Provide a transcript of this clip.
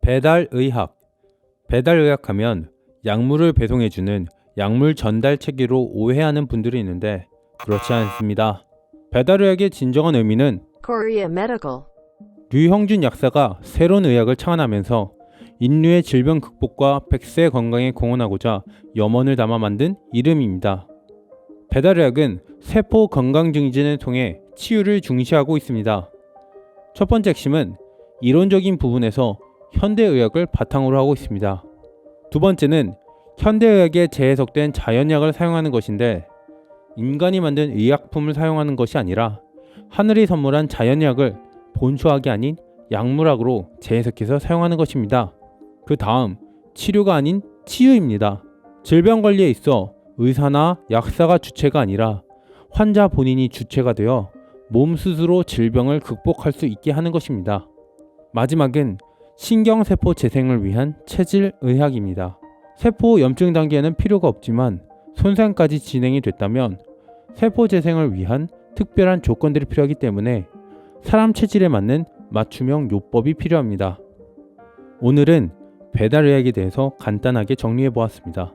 배달의학 배달의학 하면 약물을 배송해주는 약물 전달 체계로 오해하는 분들이 있는데 그렇지 않습니다. 배달의학의 진정한 의미는 Korea Medical. 류형준 약사가 새로운 의학을 창안하면서 인류의 질병 극복과 백세 건강에 공헌하고자 염원을 담아 만든 이름입니다. 배달의학은 세포 건강 증진을 통해 치유를 중시하고 있습니다. 첫 번째 핵심은 이론적인 부분에서 현대의학을 바탕으로 하고 있습니다. 두 번째는 현대의학에 재해석된 자연약을 사용하는 것인데 인간이 만든 의약품을 사용하는 것이 아니라 하늘이 선물한 자연약을 본초학이 아닌 약물학으로 재해석해서 사용하는 것입니다. 그 다음 치료가 아닌 치유입니다. 질병 관리에 있어 의사나 약사가 주체가 아니라 환자 본인이 주체가 되어 몸 스스로 질병을 극복할 수 있게 하는 것입니다. 마지막은 신경세포 재생을 위한 체질 의학입니다. 세포 염증 단계에는 필요가 없지만 손상까지 진행이 됐다면 세포 재생을 위한 특별한 조건들이 필요하기 때문에 사람 체질에 맞는 맞춤형 요법이 필요합니다. 오늘은 배달 의학에 대해서 간단하게 정리해 보았습니다.